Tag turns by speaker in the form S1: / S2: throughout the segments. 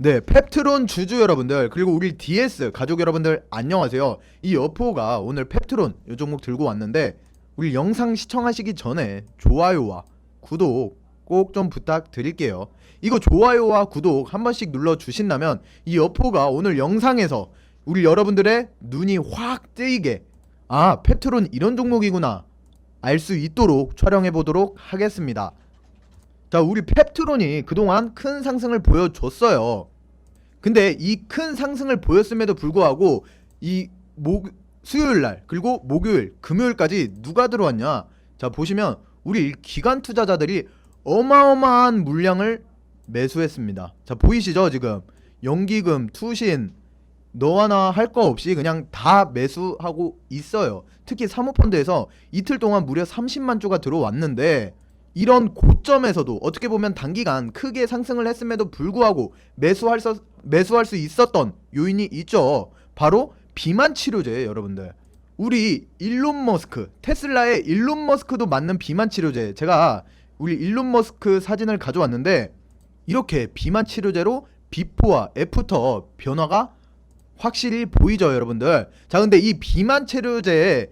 S1: 네, 펩트론 주주 여러분들 그리고 우리 DS 가족 여러분들 안녕하세요. 이 여포가 오늘 펩트론 이 종목 들고 왔는데 우리 영상 시청하시기 전에 좋아요와 구독 꼭 좀 부탁드릴게요. 이거 좋아요와 구독 한 번씩 눌러 주신다면 이 여포가 오늘 영상에서 우리 여러분들의 눈이 확 뜨이게 아 펩트론 이런 종목이구나 알 수 있도록 촬영해 보도록 하겠습니다. 자, 우리 펩트론이 그동안 큰 상승을 보여줬어요. 근데 이 큰 상승을 보였음에도 불구하고 이 목, 수요일 날 그리고 목요일, 금요일까지 누가 들어왔냐? 자, 보시면 우리 기관 투자자들이 어마어마한 물량을 매수했습니다. 자, 보이시죠? 지금 연기금, 투신 너 하나 할 거 없이 그냥 다 매수하고 있어요. 특히 사모펀드에서 이틀 동안 무려 30만 주가 들어왔는데 이런 고점에서도 어떻게 보면 단기간 크게 상승을 했음에도 불구하고 매수할 수, 매수할 수 있었던 요인이 있죠. 바로 비만 치료제 여러분들. 우리 일론 머스크, 테슬라의 일론 머스크도 맞는 비만 치료제. 제가 우리 일론 머스크 사진을 가져왔는데 이렇게 비만 치료제로 비포와 애프터 변화가 확실히 보이죠, 여러분들. 자, 근데 이 비만 치료제의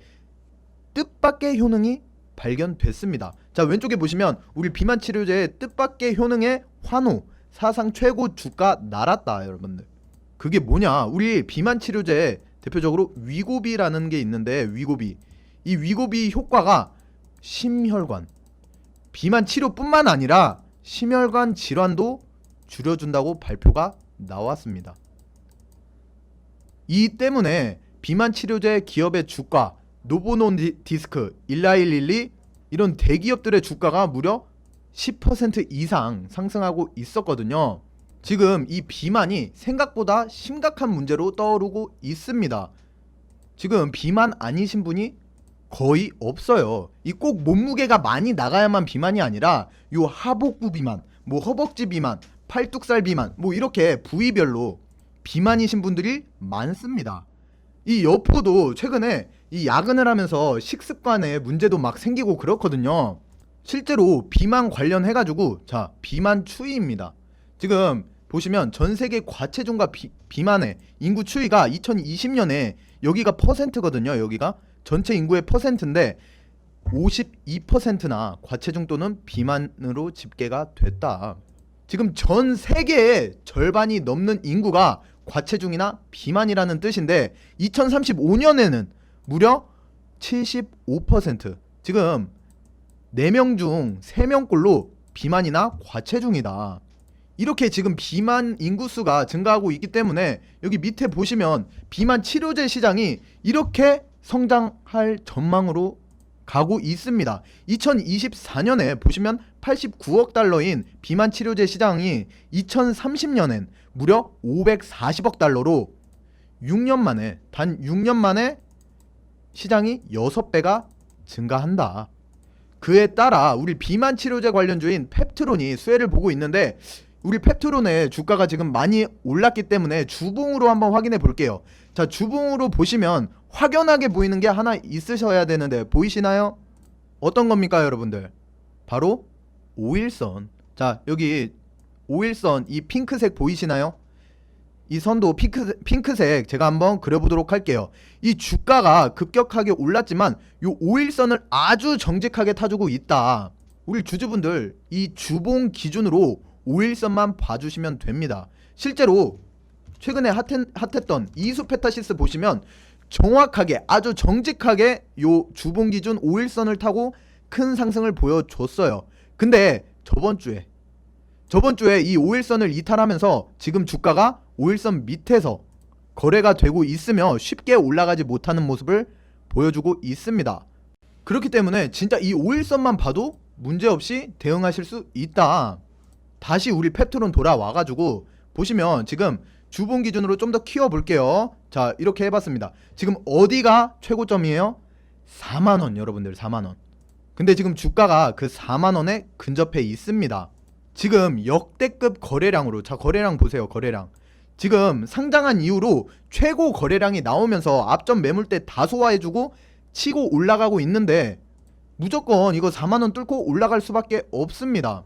S1: 뜻밖의 효능이 발견됐습니다. 자, 왼쪽에 보시면 우리 비만 치료제의 뜻밖의 효능의 환호 사상 최고 주가 날았다, 여러분들. 그게 뭐냐? 우리 비만 치료제 대표적으로 위고비라는 게 있는데 위고비. 이 위고비 효과가 심혈관 비만 치료뿐만 아니라 심혈관 질환도 줄여준다고 발표가 나왔습니다. 이 때문에 비만 치료제 기업의 주가 노보노디스크, 일라일릴리 이런 대기업들의 주가가 무려 10% 이상 상승하고 있었거든요. 지금 이 비만이 생각보다 심각한 문제로 떠오르고 있습니다. 지금 비만 아니신 분이 거의 없어요. 이 꼭 몸무게가 많이 나가야만 비만이 아니라 요 하복부 비만, 뭐 허벅지 비만, 팔뚝살 비만, 뭐 이렇게 부위별로 비만이신 분들이 많습니다. 이 여포도 최근에 이 야근을 하면서 식습관에 문제도 막 생기고 그렇거든요. 실제로 비만 관련해가지고 자 비만 추이입니다. 지금 보시면 전 세계 과체중과 비, 비만의 인구 추이가 2020년에 여기가 퍼센트거든요. 여기가 전체 인구의 퍼센트인데 52%나 과체중 또는 비만으로 집계가 됐다. 지금 전 세계의 절반이 넘는 인구가 과체중이나 비만이라는 뜻인데 2035년에는 무려 75% 지금 4명 중 3명꼴로 비만이나 과체중이다. 이렇게 지금 비만 인구수가 증가하고 있기 때문에 여기 밑에 보시면 비만 치료제 시장이 이렇게 성장할 전망으로 가고 있습니다. 2024년에 보시면 89억 달러인 비만 치료제 시장이 2030년엔 무려 540억 달러로 6년 만에 단 6년 만에 시장이 6배가 증가한다. 그에 따라 우리 비만 치료제 관련주인 펩트론이 수혜를 보고 있는데 우리 펩트론의 주가가 지금 많이 올랐기 때문에 주봉으로 한번 확인해 볼게요. 자, 주봉으로 보시면 확연하게 보이는 게 하나 있으셔야 되는데 보이시나요? 어떤 겁니까, 여러분들? 바로 5일선. 자, 여기 5일선 이 핑크색 보이시나요? 이 선도 핑크, 핑크색 제가 한번 그려보도록 할게요. 이 주가가 급격하게 올랐지만 요 5일선을 아주 정직하게 타주고 있다. 우리 주주분들 이 주봉 기준으로 5일선만 봐주시면 됩니다. 실제로 최근에 핫했, 핫했던 이수페타시스 보시면 정확하게 아주 정직하게 요 주봉 기준 5일선을 타고 큰 상승을 보여줬어요. 근데 저번 주에 저번 주에 이 5일선을 이탈하면서 지금 주가가 5일선 밑에서 거래가 되고 있으며 쉽게 올라가지 못하는 모습을 보여주고 있습니다. 그렇기 때문에 진짜 이 5일선만 봐도 문제없이 대응하실 수 있다. 다시 우리 펩트론 돌아와가지고 보시면 지금 주봉 기준으로 좀 더 키워 볼게요. 자 이렇게 해봤습니다. 지금 어디가 최고점이에요? 4만 원 여러분들 4만 원. 근데 지금 주가가 그 4만 원에 근접해 있습니다. 지금 역대급 거래량으로 자 거래량 보세요 거래량. 지금 상장한 이후로 최고 거래량이 나오면서 앞전 매물대 다 소화해주고 치고 올라가고 있는데 무조건 이거 4만 원 뚫고 올라갈 수밖에 없습니다.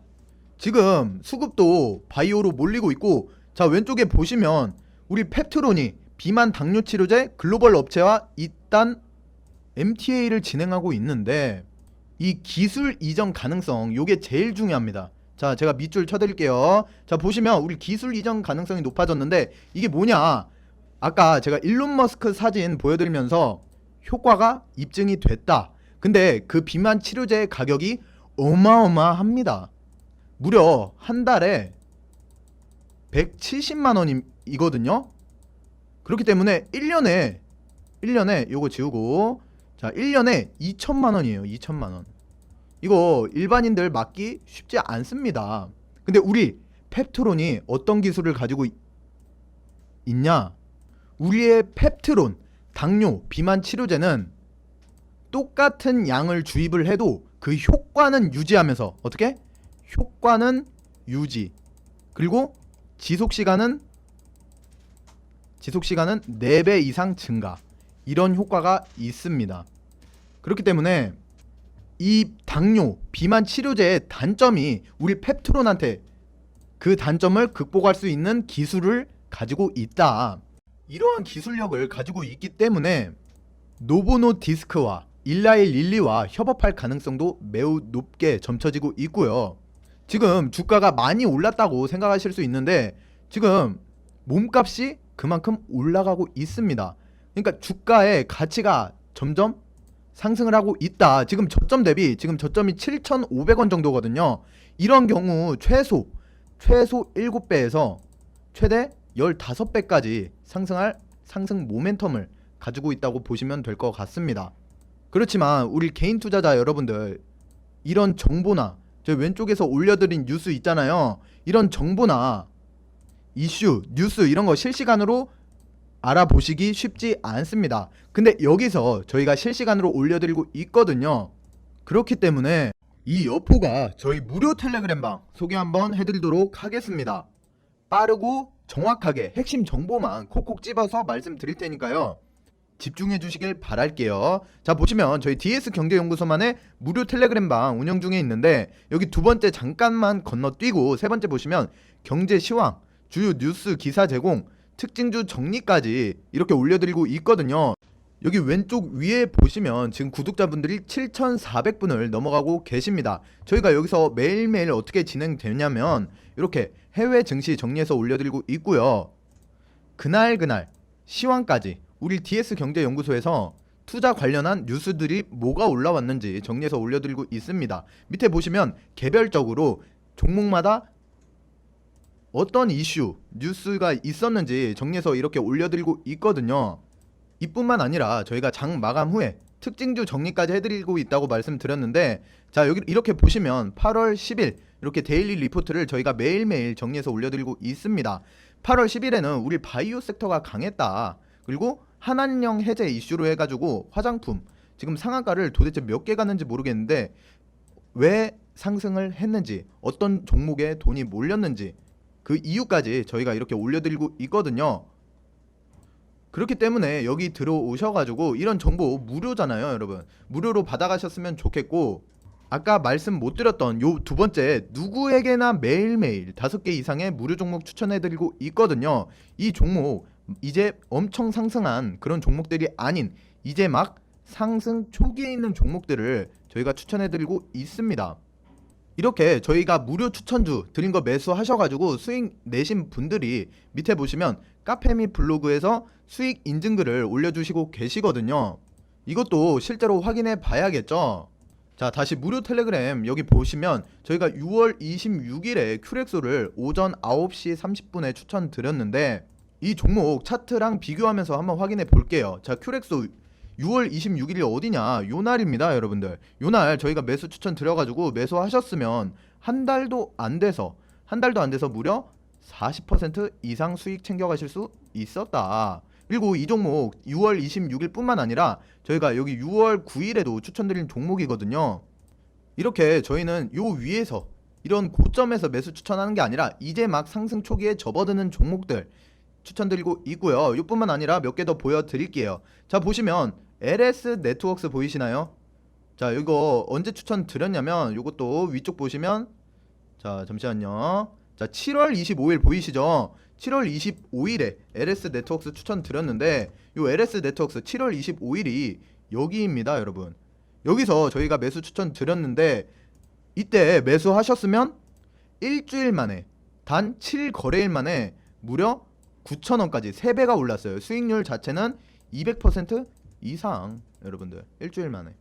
S1: 지금 수급도 바이오로 몰리고 있고 자 왼쪽에 보시면 우리 펩트론이 비만 당뇨 치료제 글로벌 업체와 이딴 MTA를 진행하고 있는데 이 기술 이전 가능성 요게 제일 중요합니다. 자 제가 밑줄 쳐드릴게요. 자 보시면 우리 기술 이전 가능성이 높아졌는데 이게 뭐냐? 아까 제가 일론 머스크 사진 보여드리면서 효과가 입증이 됐다. 근데 그 비만 치료제의 가격이 어마어마합니다. 무려 한 달에 170만 원이거든요. 그렇기 때문에 1년에 1년에 요거 지우고 자 1년에 2천만 원이에요. 2천만 원. 이거 일반인들 맞기 쉽지 않습니다. 근데 우리 펩트론이 어떤 기술을 가지고 있- 있냐? 우리의 펩트론 당뇨 비만 치료제는 똑같은 양을 주입을 해도 그 효과는 유지하면서 어떻게? 효과는 유지. 그리고 지속 시간은 지속 시간은 4배 이상 증가. 이런 효과가 있습니다. 그렇기 때문에 이 당뇨 비만 치료제의 단점이 우리 펩트론한테 그 단점을 극복할 수 있는 기술을 가지고 있다. 이러한 기술력을 가지고 있기 때문에 노보노 디스크와 일라일 릴리와 협업할 가능성도 매우 높게 점쳐지고 있고요. 지금 주가가 많이 올랐다고 생각하실 수 있는데 지금 몸값이 그만큼 올라가고 있습니다. 그러니까 주가의 가치가 점점 상승을 하고 있다. 지금 저점 대비 지금 저점이 7,500원 정도거든요. 이런 경우 최소 최소 7배에서 최대 15배까지 상승할 상승 모멘텀을 가지고 있다고 보시면 될 것 같습니다. 그렇지만 우리 개인 투자자 여러분들 이런 정보나 저 왼쪽에서 올려드린 뉴스 있잖아요. 이런 정보나 이슈, 뉴스 이런 거 실시간으로 알아보시기 쉽지 않습니다. 근데 여기서 저희가 실시간으로 올려드리고 있거든요. 그렇기 때문에 이 여포가 저희 무료 텔레그램방 소개 한번 해드리도록 하겠습니다. 빠르고 정확하게 핵심 정보만 콕콕 집어서 말씀드릴 테니까요. 집중해 주시길 바랄게요. 자, 보시면 저희 DS 경제연구소만의 무료 텔레그램방 운영 중에 있는데 여기 두 번째 잠깐만 건너뛰고 세 번째 보시면 경제 시황, 주요 뉴스 기사 제공, 특징주 정리까지 이렇게 올려드리고 있거든요. 여기 왼쪽 위에 보시면 지금 구독자분들이 7,400분을 넘어가고 계십니다. 저희가 여기서 매일매일 어떻게 진행되냐면 이렇게 해외 증시 정리해서 올려드리고 있고요. 그날 그날 시황까지 우리 DS 경제연구소에서 투자 관련한 뉴스들이 뭐가 올라왔는지 정리해서 올려드리고 있습니다. 밑에 보시면 개별적으로 종목마다 어떤 이슈, 뉴스가 있었는지 정리해서 이렇게 올려드리고 있거든요. 이뿐만 아니라 저희가 장 마감 후에 특징주 정리까지 해드리고 있다고 말씀드렸는데 자 여기 이렇게 보시면 8월 10일 이렇게 데일리 리포트를 저희가 매일매일 정리해서 올려드리고 있습니다. 8월 10일에는 우리 바이오 섹터가 강했다. 그리고 한한령 해제 이슈로 해가지고 화장품 지금 상한가를 도대체 몇 개 갔는지 모르겠는데 왜 상승을 했는지 어떤 종목에 돈이 몰렸는지 그 이유까지 저희가 이렇게 올려드리고 있거든요. 그렇기 때문에 여기 들어오셔가지고 이런 정보 무료잖아요, 여러분. 무료로 받아가셨으면 좋겠고 아까 말씀 못 드렸던 요 두 번째 누구에게나 매일매일 다섯 개 이상의 무료 종목 추천해드리고 있거든요. 이 종목 이제 엄청 상승한 그런 종목들이 아닌 이제 막 상승 초기에 있는 종목들을 저희가 추천해드리고 있습니다. 이렇게 저희가 무료 추천주 드린 거 매수하셔가지고 수익 내신 분들이 밑에 보시면 카페 및 블로그에서 수익 인증글을 올려주시고 계시거든요. 이것도 실제로 확인해 봐야겠죠. 자 다시 무료 텔레그램 여기 보시면 저희가 6월 26일에 큐렉소를 오전 9시 30분에 추천드렸는데 이 종목 차트랑 비교하면서 한번 확인해 볼게요. 자 큐렉소 6월 26일이 어디냐? 요 날입니다, 여러분들. 요 날 저희가 매수 추천 드려가지고 매수하셨으면 한 달도 안 돼서 한 달도 안 돼서 무려 40% 이상 수익 챙겨가실 수 있었다. 그리고 이 종목 6월 26일뿐만 아니라 저희가 여기 6월 9일에도 추천드린 종목이거든요. 이렇게 저희는 요 위에서 이런 고점에서 매수 추천하는 게 아니라 이제 막 상승 초기에 접어드는 종목들 추천드리고 있고요. 이뿐만 아니라 몇 개 더 보여드릴게요. 자 보시면 LS 네트워크스 보이시나요? 자 이거 언제 추천드렸냐면 이것도 위쪽 보시면 자 잠시만요. 자 7월 25일 보이시죠? 7월 25일에 LS 네트워크스 추천드렸는데 요 LS 네트워크스 7월 25일이 여기입니다, 여러분. 여기서 저희가 매수 추천드렸는데 이때 매수하셨으면 일주일 만에 단 7거래일 만에 무려 9,000원까지 3배가 올랐어요. 수익률 자체는 200% 이상 여러분들 일주일 만에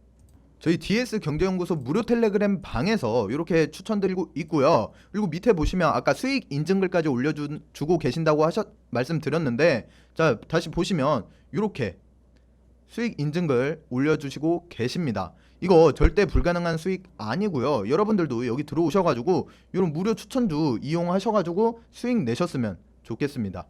S1: 저희 DS 경제연구소 무료 텔레그램 방에서 이렇게 추천드리고 있고요. 그리고 밑에 보시면 아까 수익 인증글까지 올려주고 계신다고 하셨 말씀드렸는데 자 다시 보시면 이렇게 수익 인증글 올려주시고 계십니다. 이거 절대 불가능한 수익 아니고요. 여러분들도 여기 들어오셔가지고 이런 무료 추천도 이용하셔가지고 수익 내셨으면 좋겠습니다.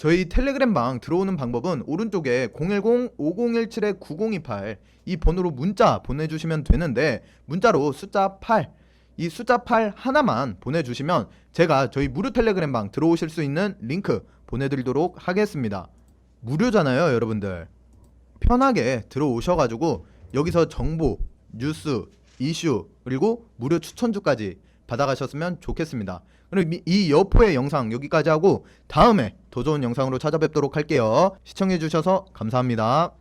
S1: 저희 텔레그램 방 들어오는 방법은 오른쪽에 010-5017-9028 이 번호로 문자 보내주시면 되는데 문자로 숫자 8, 이 숫자 8 하나만 보내주시면 제가 저희 무료 텔레그램 방 들어오실 수 있는 링크 보내드리도록 하겠습니다. 무료잖아요, 여러분들. 편하게 들어오셔가지고 여기서 정보, 뉴스, 이슈 그리고 무료 추천주까지 받아가셨으면 좋겠습니다. 그럼 이- 이 여포의 영상 여기까지 하고 다음에 더 좋은 영상으로 찾아뵙도록 할게요. 시청해주셔서 감사합니다.